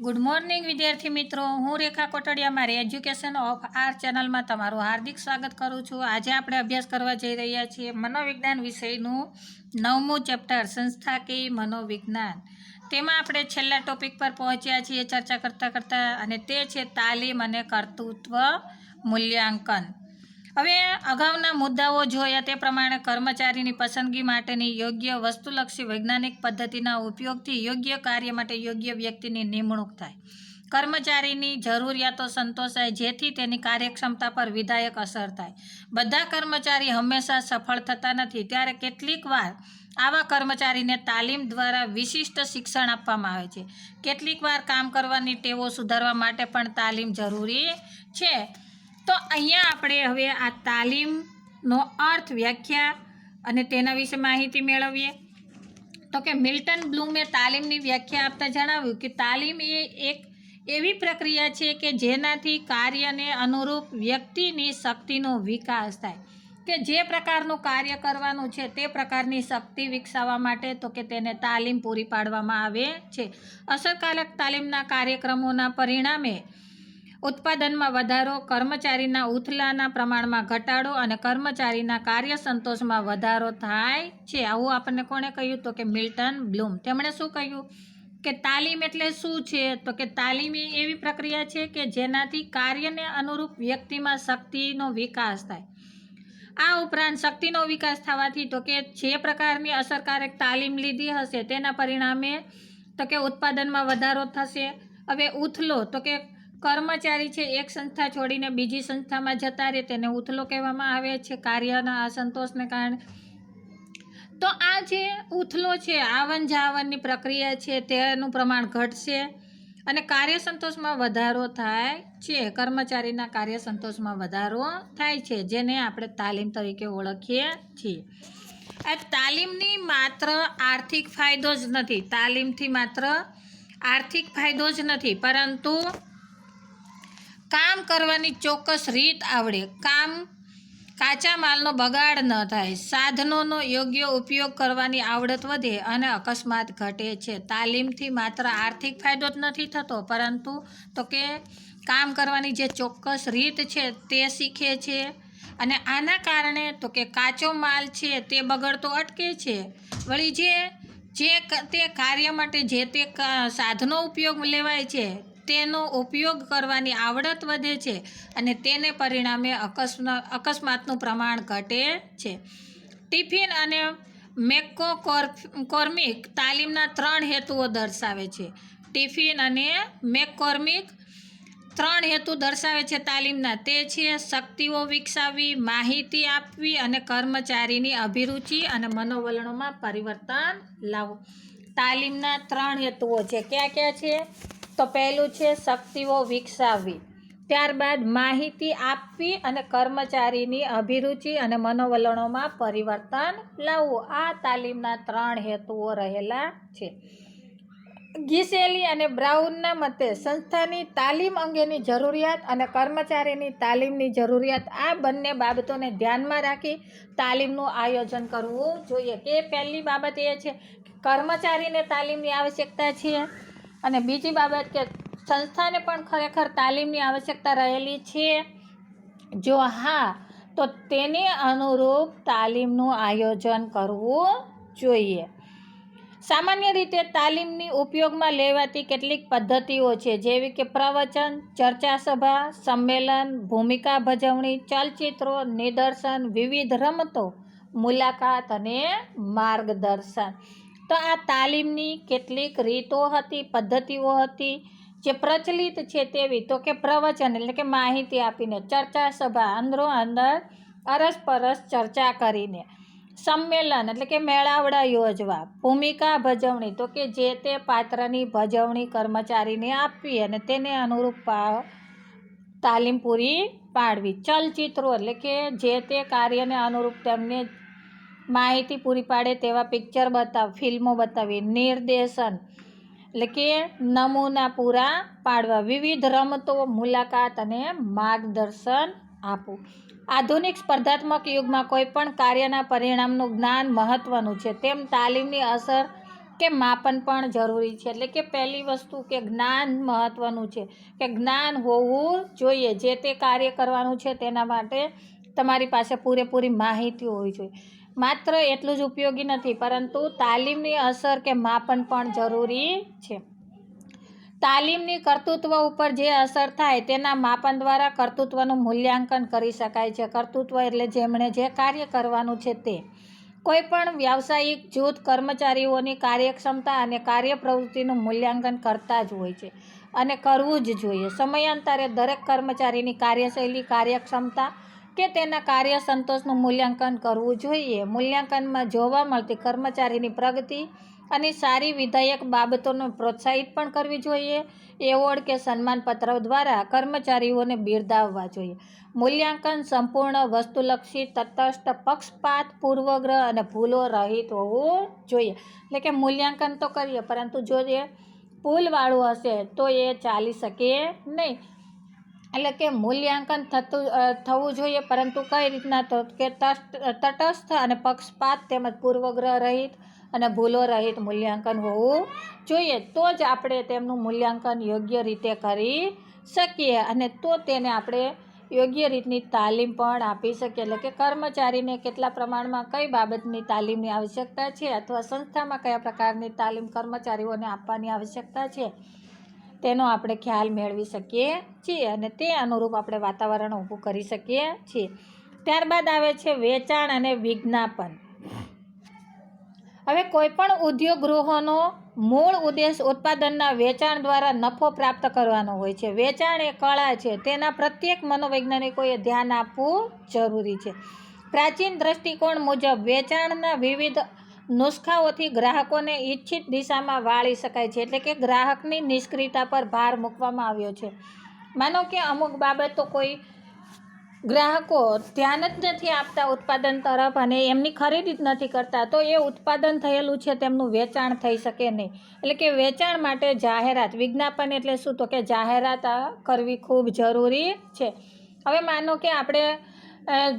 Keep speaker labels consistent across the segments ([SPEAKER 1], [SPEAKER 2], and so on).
[SPEAKER 1] Good morning વિદ્યાર્થી મિત્રો. હું રેખા કોટડિયા, મારી એજ્યુકેશન ઓફ આર ચેનલમાં તમારું હાર્દિક સ્વાગત કરું છું. આજે આપણે અભ્યાસ કરવા જઈ રહ્યા છીએ મનોવિજ્ઞાન વિષયનું નવમું ચેપ્ટર સંસ્થાકીય મનોવિજ્ઞાન. તેમાં આપણે છેલ્લા ટોપિક પર પહોંચ્યા છીએ ચર્ચા કરતાં કરતાં, અને તે છે તાલીમ અને કર્તૃત્વ મૂલ્યાંકન. હવે અગાઉના મુદ્દાઓ જોયા તે પ્રમાણે કર્મચારીની પસંદગી માટેની યોગ્ય વસ્તુલક્ષી વૈજ્ઞાનિક પદ્ધતિના ઉપયોગથી યોગ્ય કાર્ય માટે યોગ્ય વ્યક્તિની નિમણૂક થાય. કર્મચારીની જરૂરિયાતો સંતોષાય, જેથી તેની કાર્યક્ષમતા પર વિધાયક અસર થાય. બધા કર્મચારી હંમેશા સફળ થતા નથી, ત્યારે કેટલીક વાર આવા કર્મચારીને તાલીમ દ્વારા વિશિષ્ટ શિક્ષણ આપવામાં આવે છે. કેટલીક વાર કામ કરવાની ટેવો સુધારવા માટે પણ તાલીમ જરૂરી છે. તો અહીંયા આપણે હવે આ તાલીમનો અર્થ વ્યાખ્યા અને તેના વિશે માહિતી મેળવીએ. તો કે મિલ્ટન બ્લૂમે તાલીમની વ્યાખ્યા આપતા જણાવ્યું કે તાલીમ એ એક એવી પ્રક્રિયા છે કે જેનાથી કાર્યને અનુરૂપ વ્યક્તિની શક્તિનો વિકાસ થાય. કે જે પ્રકારનું કાર્ય કરવાનું છે તે પ્રકારની શક્તિ વિકસાવવા માટે તો કે તેને તાલીમ પૂરી પાડવામાં આવે છે. અસરકારક તાલીમના કાર્યક્રમોના પરિણામે ઉત્પાદનમાં વધારો, કર્મચારીના ઉથલાના પ્રમાણમાં ઘટાડો અને કર્મચારીના કાર્ય સંતોષમાં વધારો થાય છે. આવું આપણને કોણે કહ્યું? તો કે મિલ્ટન બ્લૂમ. તેમણે શું કહ્યું? કે તાલીમ એટલે શું છે? તો કે તાલીમ એ એવી પ્રક્રિયા છે કે જેનાથી કાર્યને અનુરૂપ વ્યક્તિમાં શક્તિનો વિકાસ થાય. આ ઉપરાંત શક્તિનો વિકાસ થવાથી તો કે જે પ્રકારની અસરકારક તાલીમ લીધી હશે તેના પરિણામે તો કે ઉત્પાદનમાં વધારો થશે. હવે ઉથલો તો કે કર્મચારી છે, એક સંસ્થા છોડીને બીજી સંસ્થામાં જતા રહે, તેને ઉથલો કહેવામાં આવે છે, કાર્યના અસંતોષને કારણે. તો આ જે ઉથલો છે, આવન જાવનની પ્રક્રિયા છે, તેનું પ્રમાણ ઘટશે અને કાર્ય સંતોષમાં વધારો થાય છે. કર્મચારીના કાર્ય સંતોષમાં વધારો થાય છે, જેને આપણે તાલીમ તરીકે ઓળખીએ છીએ. આ તાલીમની માત્ર આર્થિક ફાયદો જ નથી, તાલીમથી માત્ર આર્થિક ફાયદો જ નથી, પરંતુ કામ કરવાની ચોક્કસ રીત આવડે. કામ કાચા માલનો બગાડ ન થાય. સાધનોનો યોગ્ય ઉપયોગ કરવાની આવડત વધે અને અકસ્માત ઘટે છે. તાલીમથી માત્ર આર્થિક ફાયદો જ નથી થતો, પરંતુ તો કે કામ કરવાની જે ચોક્કસ રીત છે તે શીખે છે અને આના કારણે તો કે કાચો માલ છે તે બગડતો અટકે છે. વળી જે જે તે કાર્ય માટે જે તે સાધનો ઉપયોગ લેવાય છે તેનો ઉપયોગ કરવાની આવડત વધે છે અને તેને પરિણામે અકસ્મા, અકસ્માતનું પ્રમાણ ઘટે છે. ટિફિન અને મેકો કોર્મિક તાલીમના ત્રણ હેતુઓ દર્શાવે છે. ટિફિન અને મેકોર્મિક ત્રણ હેતુ દર્શાવે છે તાલીમના. તે છે શક્તિઓ વિકસાવવી, માહિતી આપવી અને કર્મચારીની અભિરુચિ અને મનોવલણોમાં પરિવર્તન લાવવું. તાલીમના ત્રણ હેતુઓ છે. કયા ક્યાં છે? તો પહેલું છે શક્તિઓ વિકસાવવી. ત્યારબાદ માહિતી આપવી અને કર્મચારીની અભિરુચિ અને મનોવલણોમાં પરિવર્તન લાવવું. આ તાલીમના ત્રણ હેતુઓ રહેલા છે. ગીસેલી અને બ્રાઉનના મતે સંસ્થાની તાલીમ અંગેની જરૂરિયાત અને કર્મચારીની તાલીમની જરૂરિયાત આ બંને બાબતોને ધ્યાનમાં રાખી તાલીમનું આયોજન કરવું જોઈએ. કે પહેલી બાબત એ છે કર્મચારીને તાલીમની આવશ્યકતા છે. અને બીજી બાબત કે સંસ્થાને પણ ખરેખર તાલીમની આવશ્યકતા રહેલી છે. જો હા, તો તેને અનુરૂપ તાલીમનું આયોજન કરવું જોઈએ. સામાન્ય રીતે તાલીમની ઉપયોગમાં લેવાતી કેટલીક પદ્ધતિઓ છે, જેવી કે પ્રવચન, ચર્ચા સભા, સંમેલન, ભૂમિકા ભજવણી, ચલચિત્રો, નિદર્શન, વિવિધ રમતો, મુલાકાત અને માર્ગદર્શન. તો આ તાલીમની કેટલીક રીતો હતી, પદ્ધતિઓ હતી જે પ્રચલિત છે તેવી. તો કે પ્રવચન એટલે કે માહિતી આપીને ચર્ચા સભા, અંદરો અંદર અરસપરસ ચર્ચા કરીને. સંમેલન એટલે કે મેળાવડા યોજવા. ભૂમિકા ભજવણી. તો કે જે તે પાત્રની ભજવણી કર્મચારીને આપવી અને તેને અનુરૂપ તાલીમ પૂરી પાડવી. ચલચિત્રો એટલે કે જે તે કાર્યને અનુરૂપ તેમને માહિતી પૂરી પાડે તેવા પિક્ચર બતાવ, ફિલ્મો બતાવી નિર્દેશન. એટલે કે નમૂના પૂરા પાડવા. વિવિધ રમતો, મુલાકાત અને માર્ગદર્શન આપવું. આધુનિક સ્પર્ધાત્મક યુગમાં કોઈપણ કાર્યના પરિણામનું જ્ઞાન મહત્ત્વનું છે. તેમ તાલીમની અસર કે માપન પણ જરૂરી છે. એટલે કે પહેલી વસ્તુ કે જ્ઞાન મહત્ત્વનું છે. કે જ્ઞાન હોવું જોઈએ. જે તે કાર્ય કરવાનું છે તેના માટે તમારી પાસે પૂરેપૂરી માહિતી હોવી જોઈએ. માત્ર એટલું જ ઉપયોગી નથી, પરંતુ તાલીમની અસર કે માપન પણ જરૂરી છે. તાલીમની કર્તૃત્વ ઉપર જે અસર થાય તેના માપન દ્વારા કર્તૃત્વનું મૂલ્યાંકન કરી શકાય છે. કર્તૃત્વ એટલે જેમણે જે કાર્ય કરવાનું છે તે. કોઈ પણ વ્યાવસાયિક જૂથ કર્મચારીઓની કાર્યક્ષમતા અને કાર્ય પ્રવૃત્તિનું મૂલ્યાંકન કરતા જ હોય છે અને કરવું જ જોઈએ. સમયાંતરે દરેક કર્મચારીની કાર્યશૈલી, કાર્યક્ષમતા કે તેના કાર્ય સંતોષનું મૂલ્યાંકન કરવું જોઈએ. મૂલ્યાંકનમાં જોવા મળતી કર્મચારીની પ્રગતિ અને સારી વિધાયક બાબતોને પ્રોત્સાહિત પણ કરવી જોઈએ. એવોર્ડ કે સન્માનપત્ર દ્વારા કર્મચારીઓને બિરદાવવા જોઈએ. મૂલ્યાંકન સંપૂર્ણ વસ્તુલક્ષી, તટસ્થ, પક્ષપાત, પૂર્વગ્રહ અને ભૂલો રહિત હોવું જોઈએ. એટલે કે મૂલ્યાંકન તો કરીએ, પરંતુ જો એ ભૂલવાળું હશે તો એ ચાલી શકે નહીં. એટલે કે મૂલ્યાંકન થતું થવું જોઈએ, પરંતુ કઈ રીતના તો કે તટસ્થ અને પક્ષપાત તેમજ પૂર્વગ્રહ રહિત અને ભૂલો રહિત મૂલ્યાંકન હોવું જોઈએ. તો જ આપણે તેમનું મૂલ્યાંકન યોગ્ય રીતે કરી શકીએ અને તો તેને આપણે યોગ્ય રીતની તાલીમ પણ આપી શકીએ. એટલે કે કર્મચારીને કેટલા પ્રમાણમાં કઈ બાબતની તાલીમની આવશ્યકતા છે અથવા સંસ્થામાં કયા પ્રકારની તાલીમ કર્મચારીઓને આપવાની આવશ્યકતા છે. તેનો આપણે ખ્યાલ મેળવી શકીએ છીએ અને તે અનુરૂપ આપણે વાતાવરણ ઊભું કરી શકીએ છીએ. ત્યારબાદ આવે છે વેચાણ અને વિજ્ઞાપન. હવે કોઈપણ ઉદ્યોગ ગૃહોનો મૂળ ઉદ્દેશ ઉત્પાદનના વેચાણ દ્વારા નફો પ્રાપ્ત કરવાનો હોય છે. વેચાણ એ કળા છે. તેના પ્રત્યેક મનોવૈજ્ઞાનિકોએ ધ્યાન આપવું જરૂરી છે. પ્રાચીન દ્રષ્ટિકોણ મુજબ વેચાણના વિવિધ નુસ્ખાઓથી ગ્રાહકોને ઈચ્છિત દિશામાં વાળી શકાય છે, એટલે કે ગ્રાહકની નિષ્ક્રિયતા પર ભાર મૂકવામાં આવ્યો છે. માનો કે અમુક બાબતો કોઈ ગ્રાહકો ધ્યાન જ નથી આપતા ઉત્પાદન તરફ અને એમની ખરીદી જ નથી કરતા, તો એ ઉત્પાદન થયેલું છે, તેમનું વેચાણ થઈ શકે નહીં. એટલે કે વેચાણ માટે જાહેરાત, વિજ્ઞાપન એટલે શું? તો કે જાહેરાત કરવી ખૂબ જરૂરી છે. હવે માનો કે આપણે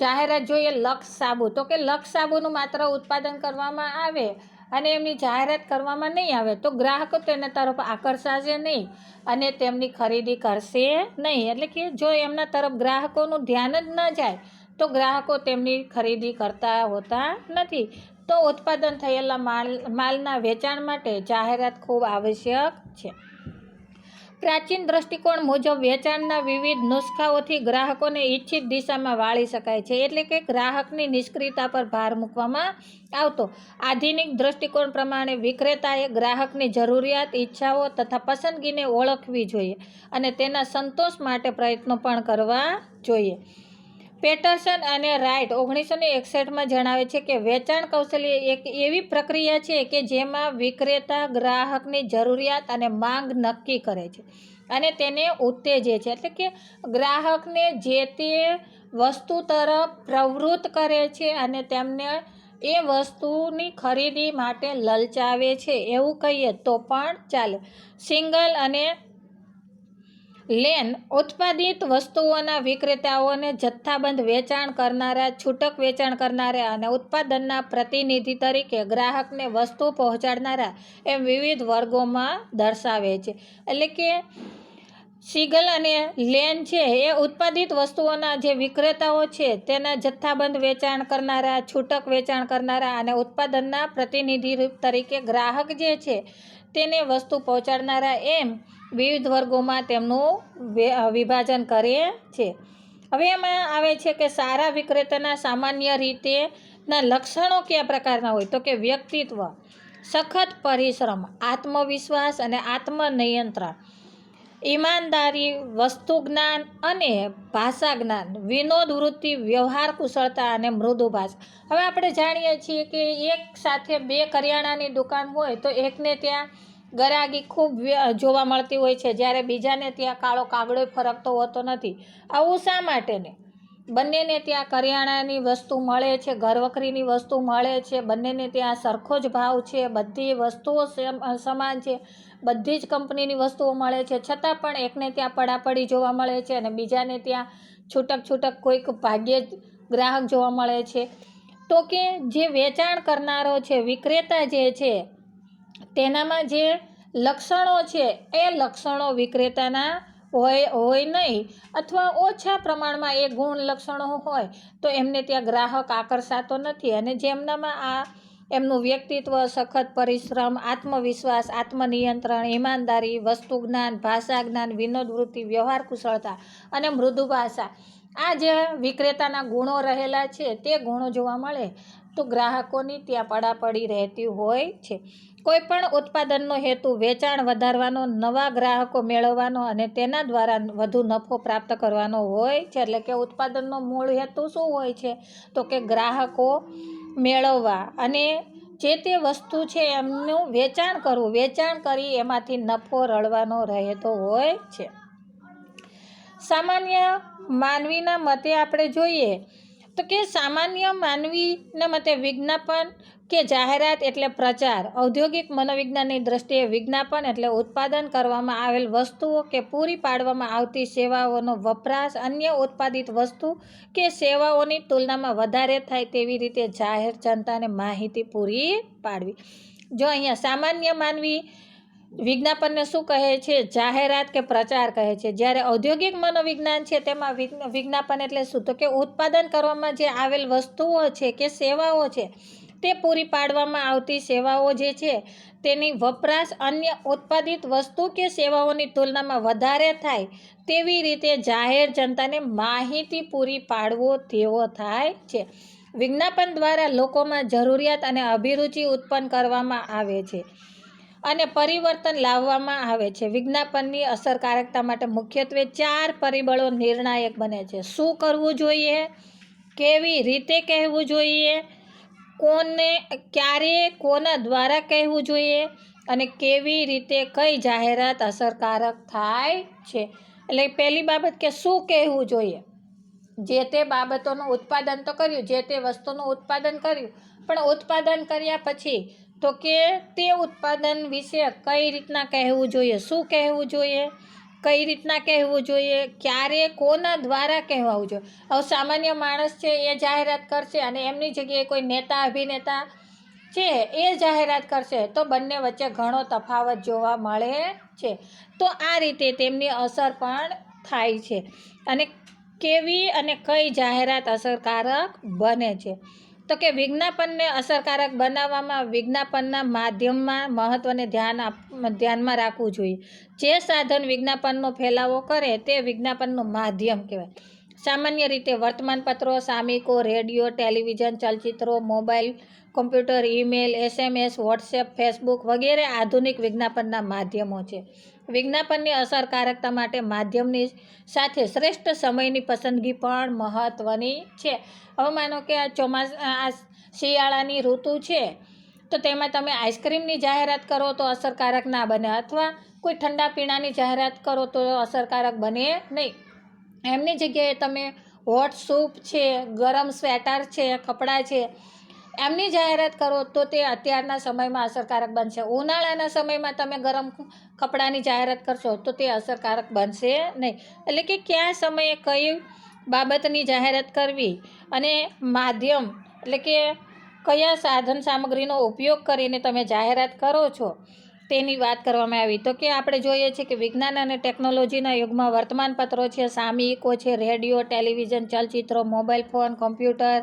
[SPEAKER 1] જાહેરાત જોઈએ લક્ષ સાબુ. તો કે લક્ષ સાબુનું માત્ર ઉત્પાદન કરવામાં આવે અને એમની જાહેરાત કરવામાં નહીં આવે, તો ગ્રાહકો તેના તરફ આકર્ષાશે નહીં અને તેમની ખરીદી કરશે નહીં. એટલે કે જો એમના તરફ ગ્રાહકોનું ધ્યાન જ ન જાય, તો ગ્રાહકો તેમની ખરીદી કરતા હોતા નથી. તો ઉત્પાદન થયેલા માલ, માલના વેચાણ માટે જાહેરાત ખૂબ આવશ્યક છે. પ્રાચીન દ્રષ્ટિકોણ મુજબ વેચાણના વિવિધ નુસ્ખાઓથી ગ્રાહકોને ઈચ્છિત દિશામાં વાળી શકાય છે. એટલે કે ગ્રાહકની નિષ્ક્રિયતા પર ભાર મૂકવામાં આવતો. આધુનિક દ્રષ્ટિકોણ પ્રમાણે વિક્રેતાએ ગ્રાહકની જરૂરિયાત, ઈચ્છાઓ તથા પસંદગીને ઓળખવી જોઈએ અને તેના સંતોષ માટે પ્રયત્નો પણ કરવા જોઈએ. પેટરસન અને રાઇટ ઓગણીસો એકસઠમાં જણાવે છે કે વેચાણ કૌશલ્ય એક એવી પ્રક્રિયા છે કે જેમાં વિક્રેતા ગ્રાહકની જરૂરિયાત અને માંગ નક્કી કરે છે અને તેને ઉત્તેજે છે. એટલે કે ગ્રાહકને જે તે વસ્તુ તરફ પ્રવૃત્ત કરે છે અને તેમને એ વસ્તુની ખરીદી માટે લલચાવે છે. એવું કહીએ તો પણ ચાલે. સિંગલ અને લેન ઉત્પાદિત વસ્તુઓના વિક્રેતાઓને જથ્થાબંધ વેચાણ કરનારા, છૂટક વેચાણ કરનારા અને ઉત્પાદનના પ્રતિનિધિ તરીકે ગ્રાહકને વસ્તુ પહોંચાડનારા એમ વિવિધ વર્ગોમાં દર્શાવે છે. એટલે કે સિગલ અને લેન છે એ ઉત્પાદિત વસ્તુઓના જે વિક્રેતાઓ છે તેના જથ્થાબંધ વેચાણ કરનારા, છૂટક વેચાણ કરનારા અને ઉત્પાદનના પ્રતિનિધિ તરીકે ગ્રાહક જે છે તેને વસ્તુ પહોંચાડનારા એમ વિવિધ વર્ગોમાં તેમનું વિભાજન કરે છે. હવે એમાં આવે છે કે સારા વિક્રેતાના સામાન્ય રીતે ના લક્ષણો કયા પ્રકારના હોય? તો કે વ્યક્તિત્વ, સખત પરિશ્રમ, આત્મવિશ્વાસ અને આત્મનિયંત્રણ. ઈમાનદારી, વસ્તુ જ્ઞાન અને ભાષા જ્ઞાન, વિનોદ, વૃત્તિ, વ્યવહાર, કુશળતા અને મૃદુ ભાષા. હવે આપણે જાણીએ છીએ કે એક સાથે બે કરિયાણાની દુકાન હોય તો એકને ત્યાં ગરાગી ખૂબ જોવા મળતી હોય છે. જ્યારે બીજાને ત્યાં કાળો કાગડો ફરકતો હોતો નથી. આવું શા માટે ને બંનેને ત્યાં કરિયાણાની વસ્તુ મળે છે, ઘરવખરીની વસ્તુ મળે છે, બંનેને ત્યાં સરખો જ ભાવ છે, બધી વસ્તુઓ સેમ- સમાન છે, બધી જ કંપનીની વસ્તુઓ મળે છે. છતાં પણ એકને ત્યાં પડાપડી જોવા મળે છે અને બીજાને ત્યાં છૂટક છૂટક કોઈક ભાગ્યે જ ગ્રાહક જોવા મળે છે. તો કે જે વેચાણ કરનારો છે, વિક્રેતા જે છે, તેનામાં જે લક્ષણો છે, એ લક્ષણો વિક્રેતાના હોય હોય નહીં, અથવા ઓછા પ્રમાણમાં એ ગુણ લક્ષણો હોય, તો એમને ત્યાં ગ્રાહક આકર્ષાતો નથી. અને જેમનામાં આ એમનું વ્યક્તિત્વ, સખત પરિશ્રમ, આત્મવિશ્વાસ, આત્મનિયંત્રણ, ઈમાનદારી, વસ્તુ જ્ઞાન, ભાષા જ્ઞાન, વિનોદ વૃત્તિ, વ્યવહાર કુશળતા અને મૃદુ ભાષા આ જે વિક્રેતાના ગુણો રહેલા છે, તે ગુણો જોવા મળે તો ગ્રાહકોની ત્યાં પડાપડી રહેતી હોય છે. કોઈ પણ ઉત્પાદનનો હેતુ વેચાણ વધારવાનો, નવા ગ્રાહકો મેળવવાનો અને તેના દ્વારા વધુ નફો પ્રાપ્ત કરવાનો હોય છે. એટલે કે ઉત્પાદનનો મૂળ હેતુ શું હોય છે? તો કે ગ્રાહકો મેળવવા અને જે તે વસ્તુ છે એમનું વેચાણ કરવું. વેચાણ કરી એમાંથી નફો રળવાનો રહેતો હોય છે. સામાન્ય માનવીના મતે આપણે જોઈએ તો કે સામાન્ય માનવીના મતે વિજ્ઞાપન કે જાહેરાત એટલે પ્રચાર, ઔદ્યોગિક મનોવિજ્ઞાનની દ્રષ્ટિએ વિજ્ઞાપન એટલે ઉત્પાદન કરવામાં આવેલ વસ્તુઓ કે પૂરી પાડવામાં આવતી સેવાઓનો વપરાશ અન્ય ઉત્પાદિત વસ્તુ કે સેવાઓની તુલનામાં વધારે થાય તેવી રીતે જાહેર જનતાને માહિતી પૂરી પાડવી. જો અહીંયા સામાન્ય માનવી વિજ્ઞાપનને શું કહે છે? જાહેરાત કે પ્રચાર કહે છે? જ્યારે ઔદ્યોગિક મનોવિજ્ઞાન છે, તેમાં વિજ્ઞાપન એટલે શું? તો કે ઉત્પાદન કરવામાં જે આવેલ વસ્તુઓ છે કે સેવાઓ છે, તે પૂરી પાડવામાં આવતી સેવાઓ જે છે, તેની વપરાશ અન્ય ઉત્પાદિત વસ્તુ કે સેવાઓની તુલનામાં વધારે થાય તેવી રીતે જાહેર જનતાને માહિતી પૂરી પાડવો તેવો થાય છે. વિજ્ઞાપન દ્વારા લોકોમાં જરૂરિયાત અને અભિરુચિ ઉત્પન્ન કરવામાં આવે છે. અને પરિવર્તન લાવવામાં આવે છે. વિજ્ઞાપનની અસરકારકતા માટે મુખ્યત્વે ચાર પરિબળો નિર્ણાયક બને છે. શું કરવું જોઈએ? કેવી રીતે કહેવું જોઈએ? કોને, ક્યારે, કોના દ્વારા કહેવું જોઈએ? અને કેવી રીતે કઈ જાહેરાત અસરકારક થાય છે? એટલે પહેલી બાબત કે શું કહેવું જોઈએ? જે તે બાબતોનું ઉત્પાદન તો કર્યું, જે તે વસ્તુનું ઉત્પાદન કર્યું, પણ ઉત્પાદન કર્યા પછી તો કે તે ઉત્પાદન વિશે કઈ રીતના કહેવું જોઈએ? શું કહેવું જોઈએ? કઈ રીતના કહેવું જોઈએ? ક્યારે, કોના દ્વારા કહેવાવું જોઈએ? હવે સામાન્ય માણસ છે, એ જાહેરાત કરશે અને એમની જગ્યાએ કોઈ નેતા, અભિનેતા છે, એ જાહેરાત કરશે તો બંને વચ્ચે ઘણો તફાવત જોવા મળે છે. તો આ રીતે તેમની અસર પણ થાય છે અને કેવી અને કઈ જાહેરાત અસરકારક બને છે. તો કે વિજ્ઞાપનને અસરકારક બનાવવામાં વિજ્ઞાપનના માધ્યમમાં મહત્ત્વને ધ્યાન આપ, ધ્યાનમાં રાખવું જોઈએ. જે સાધન વિજ્ઞાપનનો ફેલાવો કરે તે વિજ્ઞાપનનું માધ્યમ કહેવાય. સામાન્ય રીતે વર્તમાનપત્રો સામિકો radio, television, ચલચિત્રો, mobile, computer, email, SMS, WhatsApp, Facebook વગેરે આધુનિક વિજ્ઞાપનના માધ્યમો છે. વિજ્ઞાપનની અસરકારકતા માટે માધ્યમની સાથે શ્રેષ્ઠ સમયની પસંદગી પણ મહત્ત્વની છે. હવે માનો કે આ ચોમાસ, આ શિયાળાની ઋતુ છે, તો તેમાં તમે આઈસ્ક્રીમની જાહેરાત કરો તો અસરકારક ના બને અથવા કોઈ ઠંડા પીણાની જાહેરાત કરો તો અસરકારક બને નહીં. એમની જગ્યાએ તમે હોટ સૂપ છે, ગરમ સ્વેટર છે, કપડાં છે એમની જાહેરાત કરો તો તે અત્યારના સમયમાં અસરકારક બનશે. ઉનાળાના સમયમાં તમે ગરમ કપડાની જાહેરાત કરશો તો તે અસરકારક બનશે નહીં. એટલે કે કયા સમયે કઈ બાબતની જાહેરાત કરવી અને માધ્યમ એટલે કે કયા સાધન સામગ્રીનો ઉપયોગ કરીને તમે જાહેરાત કરો છો તેની વાત કરવામાં આવી. તો કે આપણે જોઈએ છીએ કે વિજ્ઞાન અને ટેકનોલોજીના યુગમાં વર્તમાનપત્રો છે, સામયિકો છે, radio, television, ચલચિત્રો, mobile phone, computer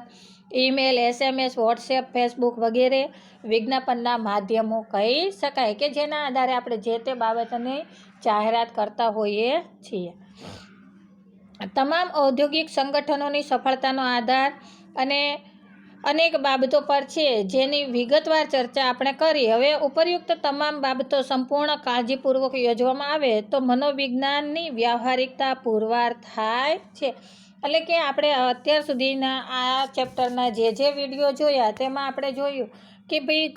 [SPEAKER 1] email, SMS, WhatsApp, Facebook વગેરે વિજ્ઞાપનના માધ્યમો કહી શકાય કે જેના આધારે આપણે જે તે બાબતની જાહેરાત કરતા હોઈએ છીએ. તમામ ઔદ્યોગિક સંગઠનોની સફળતાનો આધાર અને અનેક બાબતો પર છે જેની વિગતવાર ચર્ચા આપણે કરી. હવે ઉપરયુક્ત તમામ બાબતો સંપૂર્ણ કાળજીપૂર્વક યોજવામાં આવે તો મનોવિજ્ઞાનની વ્યવહારિકતા પુરવાર થાય છે. એટલે કે આપણે અત્યાર સુધીના આ ચેપ્ટરના જે જે વીડિયો જોયા તેમાં આપણે જોયું કે ભાઈ